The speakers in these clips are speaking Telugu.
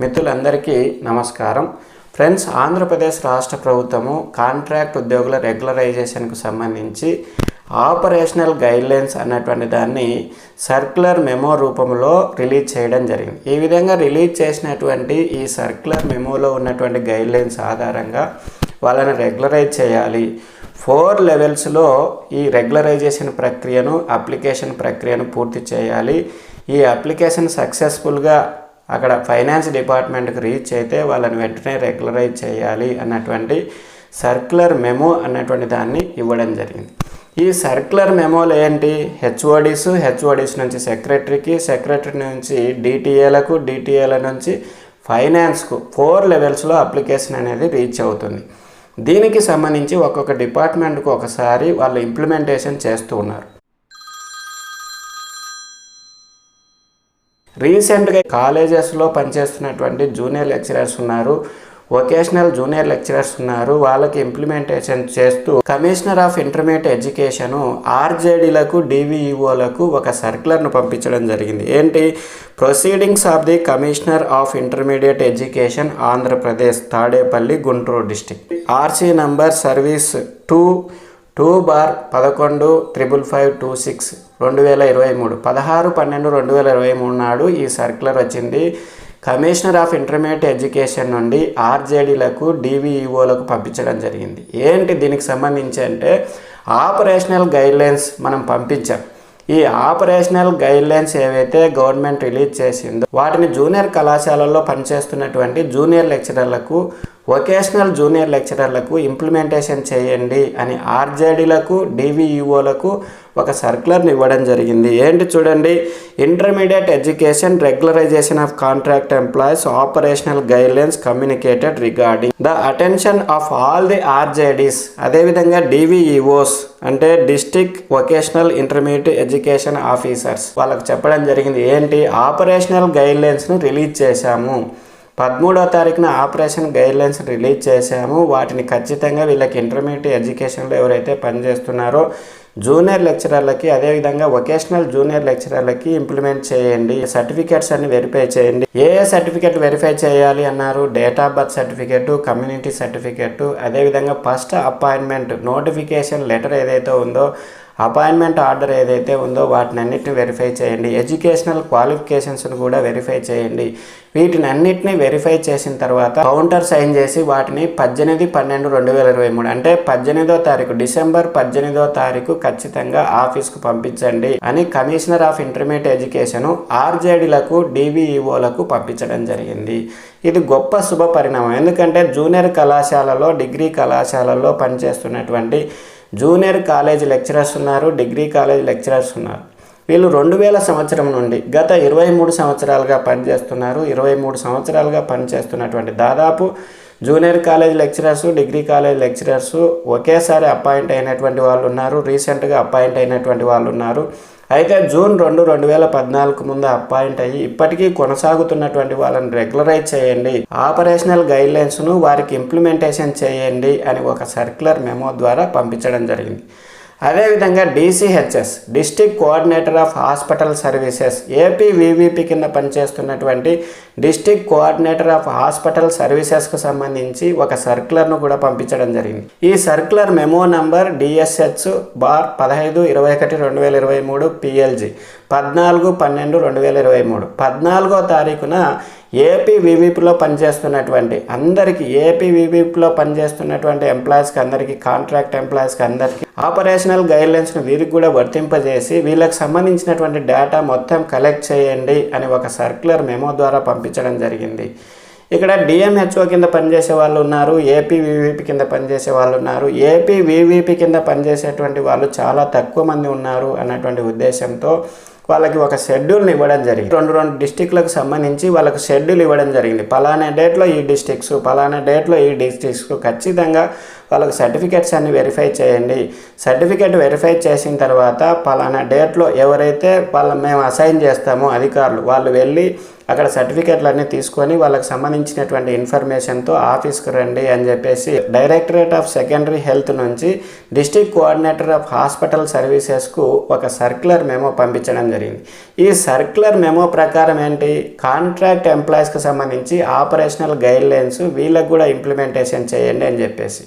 మిత్రులందరికీ నమస్కారం. ఫ్రెండ్స్ ఆంధ్రప్రదేశ్ రాష్ట్ర ప్రభుత్వము కాంట్రాక్ట్ ఉద్యోగుల రెగ్యులరైజేషన్కు సంబంధించి ఆపరేషనల్ గైడ్లైన్స్ అన్నటువంటి దాన్ని సర్క్యులర్ మెమో రూపంలో రిలీజ్ చేయడం జరిగింది. ఈ విధంగా రిలీజ్ చేసినటువంటి ఈ సర్క్యులర్ మెమోలో ఉన్నటువంటి గైడ్లైన్స్ ఆధారంగా వాళ్ళని రెగ్యులరైజ్ చేయాలి. ఫోర్ లెవెల్స్లో ఈ రెగ్యులరైజేషన్ ప్రక్రియను అప్లికేషన్ ప్రక్రియను పూర్తి చేయాలి. ఈ అప్లికేషన్ సక్సెస్ఫుల్గా అక్కడ ఫైనాన్స్ డిపార్ట్మెంట్కి రీచ్ అయితే వాళ్ళని వెంటనే రెగ్యులరైజ్ చేయాలి అన్నటువంటి సర్క్యులర్ మెమో అన్నటువంటి దాన్ని ఇవ్వడం జరిగింది. ఈ సర్క్యులర్ మెమోలు ఏంటి? హెచ్ఓడిస్ హెచ్ఓడిస్ నుంచి సెక్రటరీకి సెక్రటరీ నుంచి డిటిఏలకు డిటిఏల నుంచి ఫైనాన్స్కు ఫోర్ లెవెల్స్లో అప్లికేషన్ అనేది రీచ్ అవుతుంది. దీనికి సంబంధించి ఒక్కొక్క డిపార్ట్మెంట్కు ఒకసారి వాళ్ళు ఇంప్లిమెంటేషన్ చేస్తూ ఉన్నారు. రీసెంట్గా కాలేజెస్లో పనిచేస్తున్నటువంటి జూనియర్ లెక్చరర్స్ ఉన్నారు. వొకేషనల్ జూనియర్ లెక్చరర్స్ ఉన్నారు. వాళ్ళకి ఇంప్లిమెంటేషన్ చేస్తూ కమిషనర్ ఆఫ్ ఇంటర్మీడియట్ ఎడ్యుకేషన్ ఆర్జేడీలకు డివిఈఓలకు ఒక సర్క్యులర్ను పంపించడం జరిగింది. ఏంటి? Proceedings of the commissioner of intermediate education Andhra Pradesh Tadepalli Guntur district RC number service two two bar పదకొండు త్రిబుల్ ఫైవ్ టూ సిక్స్ రెండు వేల ఇరవై మూడు. పదహారు పన్నెండు రెండు వేల ఇరవై మూడు నాడు ఈ సర్క్యులర్ వచ్చింది. కమిషనర్ ఆఫ్ ఇంటర్మీడియట్ ఎడ్యుకేషన్ నుండి ఆర్జేడీలకు డివిఈఓలకు పంపించడం జరిగింది. ఏంటి దీనికి సంబంధించి అంటే ఆపరేషనల్ గైడ్లైన్స్ మనం పంపించాం. ఈ ఆపరేషనల్ గైడ్లైన్స్ ఏవైతే గవర్నమెంట్ రిలీజ్ చేసిందో వాటిని జూనియర్ కళాశాలల్లో పనిచేస్తున్నటువంటి జూనియర్ లెక్చరర్లకు వొకేషనల్ జూనియర్ లెక్చరర్లకు ఇంప్లిమెంటేషన్ చేయండి అని ఆర్జేడీలకు డివిఈఓలకు ఒక సర్క్యులర్ని ఇవ్వడం జరిగింది. ఏంటి చూడండి intermediate education regularisation of contract employees operational guidelines communicated regarding. The attention of all the RJDs అదేవిధంగా డివిఈఓస్ అంటే district vocational intermediate education officers. వాళ్ళకు చెప్పడం జరిగింది ఏంటి ఆపరేషనల్ గైడ్లైన్స్ను రిలీజ్ చేశాము. పదమూడో తారీఖున ఆపరేషన్ గైడ్లైన్స్ రిలీజ్ చేశాము. వాటిని ఖచ్చితంగా వీళ్ళకి ఇంటర్మీడియట్ ఎడ్యుకేషన్లో ఎవరైతే పనిచేస్తున్నారో జూనియర్ లెక్చరర్లకి అదేవిధంగా వొకేషనల్ జూనియర్ లెక్చరర్లకి ఇంప్లిమెంట్ చేయండి. సర్టిఫికేట్స్ అన్ని వెరిఫై చేయండి. ఏ ఏ సర్టిఫికేట్ వెరిఫై చేయాలి అన్నారు. Date of birth certificate community certificate అదేవిధంగా ఫస్ట్ అపాయింట్మెంట్ నోటిఫికేషన్ లెటర్ ఏదైతే ఉందో అపాయింట్మెంట్ ఆర్డర్ ఏదైతే ఉందో వాటిని అన్నిటిని వెరిఫై చేయండి. ఎడ్యుకేషనల్ క్వాలిఫికేషన్స్ను కూడా వెరిఫై చేయండి. వీటిని అన్నిటిని వెరిఫై చేసిన తర్వాత కౌంటర్ సైన్ చేసి వాటిని పద్దెనిమిది పన్నెండు రెండు వేల ఇరవై మూడు అంటే పద్దెనిమిదో తారీఖు డిసెంబర్ పద్దెనిమిదో తారీఖు ఖచ్చితంగా ఆఫీస్కు పంపించండి అని కమిషనర్ ఆఫ్ ఇంటర్మీడియట్ ఎడ్యుకేషన్ ఆర్జేడీలకు డివిఈఓలకు పంపించడం జరిగింది. ఇది గొప్ప శుభ పరిణామం. ఎందుకంటే జూనియర్ కళాశాలలో డిగ్రీ కళాశాలలో పనిచేస్తున్నటువంటి జూనియర్ కాలేజ్ లెక్చరర్స్ ఉన్నారు డిగ్రీ కాలేజ్ లెక్చరర్స్ ఉన్నారు. వీళ్ళు రెండు వేల సంవత్సరం నుండి గత ఇరవై మూడు సంవత్సరాలుగా పనిచేస్తున్నారు. ఇరవై మూడు సంవత్సరాలుగా పనిచేస్తున్నటువంటి దాదాపు junior college lecturers degree college lecturers ఒకేసారి అపాయింట్ అయినటువంటి వాళ్ళు ఉన్నారు. రీసెంట్గా అపాయింట్ అయినటువంటి వాళ్ళు ఉన్నారు. అయితే జూన్ రెండు రెండు వేల పద్నాలుగు ముందు అపాయింట్ అయ్యి ఇప్పటికీ కొనసాగుతున్నటువంటి వాళ్ళని రెగ్యులరైజ్ చేయండి. ఆపరేషనల్ గైడ్లైన్స్ను వారికి ఇంప్లిమెంటేషన్ చేయండి అని ఒక సర్క్యులర్ మెమో ద్వారా పంపించడం జరిగింది. అదేవిధంగా DCHS district coordinator of hospital services AP VVP కింద పనిచేస్తున్నటువంటి డిస్టిక్ కోఆర్డినేటర్ ఆఫ్ హాస్పిటల్ సర్వీసెస్కు సంబంధించి ఒక సర్క్యులర్ను కూడా పంపించడం జరిగింది. ఈ circular memo number DSH bar పదహైదు ఇరవై ఒకటి రెండు వేల ఇరవై మూడు పిఎల్జీ పద్నాలుగు పన్నెండు రెండు వేల ఇరవై మూడు. పద్నాలుగో తారీఖున ఏపీ వివిపిలో పనిచేస్తున్నటువంటి అందరికీ ఏపీ వివిపిలో పనిచేస్తున్నటువంటి ఎంప్లాయీస్కి అందరికీ కాంట్రాక్ట్ ఎంప్లాయీస్కి అందరికీ ఆపరేషనల్ గైడ్లైన్స్ను వీరికి కూడా వర్తింపజేసి వీళ్ళకి సంబంధించినటువంటి డేటా మొత్తం కలెక్ట్ చేయండి అని ఒక సర్క్యులర్ మెమో ద్వారా పంపించడం జరిగింది. ఇక్కడ డిఎంహెచ్ఓ కింద పనిచేసే వాళ్ళు ఉన్నారు ఏపీ వివిపి కింద పనిచేసే వాళ్ళు ఉన్నారు. ఏపీ వివిపి కింద పనిచేసేటువంటి వాళ్ళు చాలా తక్కువ మంది ఉన్నారు అన్నటువంటి ఉద్దేశంతో వాళ్ళకి ఒక షెడ్యూల్ని ఇవ్వడం జరిగింది. రెండు రెండు డిస్టిక్లకు సంబంధించి వాళ్ళకు షెడ్యూల్ ఇవ్వడం జరిగింది. పలానా డేట్లో ఈ డిస్టిక్స్ పలానా డేట్లో ఈ డిస్టిక్స్. ఖచ్చితంగా వాళ్ళకి సర్టిఫికేట్స్ అన్ని వెరిఫై చేయండి. సర్టిఫికేట్ వెరిఫై చేసిన తర్వాత పలానా డేట్లో ఎవరైతే వాళ్ళ మేము అసైన్ చేస్తామో అధికారులు వాళ్ళు వెళ్ళి అక్కడ సర్టిఫికేట్లన్నీ తీసుకొని వాళ్ళకి సంబంధించినటువంటి ఇన్ఫర్మేషన్తో ఆఫీస్కి రండి అని చెప్పేసి డైరెక్టరేట్ ఆఫ్ సెకండరీ హెల్త్ నుంచి డిస్టిక్ కోఆర్డినేటర్ ఆఫ్ హాస్పిటల్ సర్వీసెస్కు ఒక సర్క్యులర్ మెమో పంపించడం జరిగింది. ఈ సర్క్యులర్ మెమో ప్రకారం ఏంటి? కాంట్రాక్ట్ ఎంప్లాయీస్కి సంబంధించి ఆపరేషనల్ గైడ్లైన్స్ వీళ్ళకు కూడా ఇంప్లిమెంటేషన్ చేయండి అని చెప్పేసి.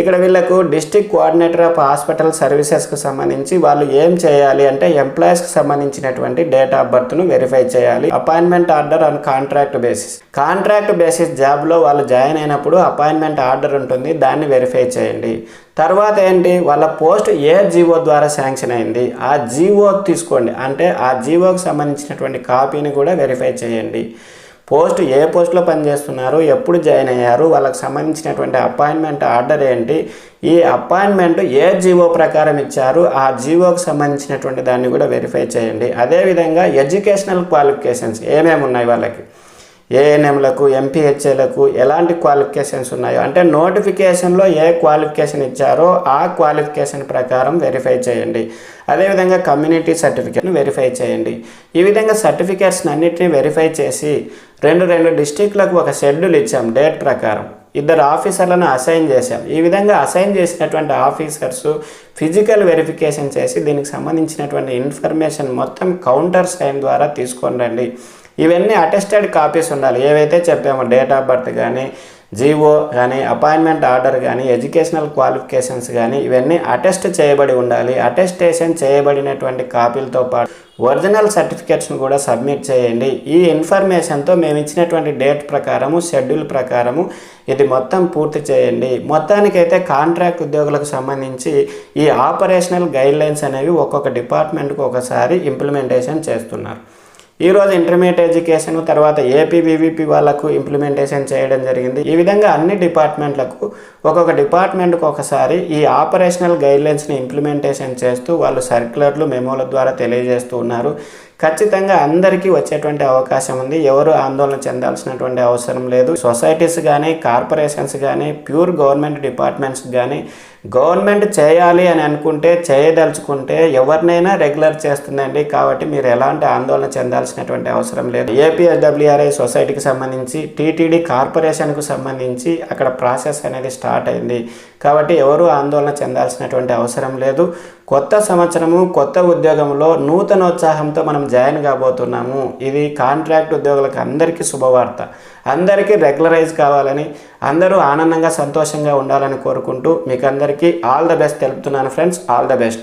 ఇక్కడ వీళ్ళకు డిస్టిక్ కోఆర్డినేటర్ ఆఫ్ హాస్పిటల్ సర్వీసెస్కి సంబంధించి వాళ్ళు ఏం చేయాలి అంటే ఎంప్లాయీస్కి సంబంధించినటువంటి డేట్ ఆఫ్ బర్త్ను వెరిఫై చేయాలి. Appointment order on contract basis. Contract basis జాబ్లో వాళ్ళు జాయిన్ అయినప్పుడు అపాయింట్మెంట్ ఆర్డర్ ఉంటుంది దాన్ని వెరిఫై చేయండి. తర్వాత ఏంటి? వాళ్ళ పోస్ట్ ఏ జీవో ద్వారా శాంక్షన్ అయింది? ఆ జీవో తీసుకోండి. అంటే ఆ జీవోకి సంబంధించినటువంటి కాపీని కూడా వెరిఫై చేయండి. పోస్ట్ ఏ పోస్ట్లో పనిచేస్తున్నారు ఎప్పుడు జాయిన్ అయ్యారు వాళ్ళకి సంబంధించినటువంటి అపాయింట్మెంట్ ఆర్డర్ ఏంటి ఈ అపాయింట్మెంట్ ఏ జీవో ప్రకారం ఇచ్చారు ఆ జీవోకి సంబంధించినటువంటి దాన్ని కూడా వెరిఫై చేయండి. అదేవిధంగా ఎడ్యుకేషనల్ క్వాలిఫికేషన్స్ ఏమేమి ఉన్నాయి వాళ్ళకి? ఏఎన్ఎంలకు ఎంపీహెచ్ఏలకు ఎలాంటి క్వాలిఫికేషన్స్ ఉన్నాయో? అంటే నోటిఫికేషన్లో ఏ క్వాలిఫికేషన్ ఇచ్చారో ఆ క్వాలిఫికేషన్ ప్రకారం వెరిఫై చేయండి. అదేవిధంగా కమ్యూనిటీ సర్టిఫికేట్ను వెరిఫై చేయండి. ఈ విధంగా సర్టిఫికేట్స్ అన్నిటిని వెరిఫై చేసి రెండు రెండు డిస్టిక్లకు ఒక షెడ్యూల్ ఇచ్చాం డేట్ ప్రకారం. ఇద్దరు ఆఫీసర్లను అసైన్ చేశాం. ఈ విధంగా అసైన్ చేసినటువంటి ఆఫీసర్స్ ఫిజికల్ వెరిఫికేషన్ చేసి దీనికి సంబంధించినటువంటి ఇన్ఫర్మేషన్ మొత్తం కౌంటర్ సైన్ ద్వారా తీసుకొని రండి. ఇవన్నీ అటెస్టెడ్ కాపీస్ ఉండాలి. ఏవైతే చెప్పామో డేట్ ఆఫ్ బర్త్ కానీ జీవో కానీ అపాయింట్మెంట్ ఆర్డర్ కానీ ఎడ్యుకేషనల్ క్వాలిఫికేషన్స్ కానీ ఇవన్నీ అటెస్ట్ చేయబడి ఉండాలి. అటెస్టేషన్ చేయబడినటువంటి కాపీలతో పాటు ఒరిజినల్ సర్టిఫికెట్స్ను కూడా సబ్మిట్ చేయండి. ఈ ఇన్ఫర్మేషన్తో మేము ఇచ్చినటువంటి డేట్ ప్రకారము షెడ్యూల్ ప్రకారము ఇది మొత్తం పూర్తి చేయండి. మొత్తానికైతే కాంట్రాక్ట్ ఉద్యోగులకు సంబంధించి ఈ ఆపరేషనల్ గైడ్లైన్స్ అనేవి ఒక్కొక్క డిపార్ట్మెంట్కు ఒకసారి ఇంప్లిమెంటేషన్ చేస్తున్నారు. ఈరోజు ఇంటర్మీడియట్ ఎడ్యుకేషన్ తర్వాత ఏపీవీవీపీ వాళ్ళకు ఇంప్లిమెంటేషన్ చేయడం జరిగింది. ఈ విధంగా అన్ని డిపార్ట్మెంట్లకు ఒక్కొక్క డిపార్ట్మెంట్కి ఒకసారి ఈ ఆపరేషనల్ గైడ్లైన్స్ని ఇంప్లిమెంటేషన్ చేస్తూ వాళ్ళు సర్క్యులర్లు మెమోల ద్వారా తెలియజేస్తూ ఉన్నారు. ఖచ్చితంగా అందరికీ వచ్చేటువంటి అవకాశం ఉంది. ఎవరు ఆందోళన చెందాల్సినటువంటి అవసరం లేదు. సొసైటీస్ కానీ కార్పొరేషన్స్ కానీ ప్యూర్ గవర్నమెంట్ డిపార్ట్మెంట్స్ కానీ గవర్నమెంట్ చేయాలి అని అనుకుంటే చేయదలుచుకుంటే ఎవరినైనా రెగ్యులర్ చేస్తుందండి. కాబట్టి మీరు ఎలాంటి ఆందోళన చెందాల్సినటువంటి అవసరం లేదు. ఏపీఎస్డబ్ల్యూఆర్ఐ సొసైటీకి సంబంధించి టీటీడీ కార్పొరేషన్కు సంబంధించి అక్కడ ప్రాసెస్ అనేది స్టార్ట్ అయింది. కాబట్టి ఎవరు ఆందోళన చెందాల్సినటువంటి అవసరం లేదు. కొత్త సంవత్సరము కొత్త ఉద్యోగంలో నూతనోత్సాహంతో మనం జాయిన్ కాబోతున్నాము. ఇది కాంట్రాక్ట్ ఉద్యోగులకు అందరికీ శుభవార్త. అందరికీ రెగ్యులరైజ్ కావాలని అందరూ ఆనందంగా సంతోషంగా ఉండాలని కోరుకుంటూ మీకు అందరికీ ఆల్ ద బెస్ట్ తెలుపుతున్నాను ఫ్రెండ్స్. All the best.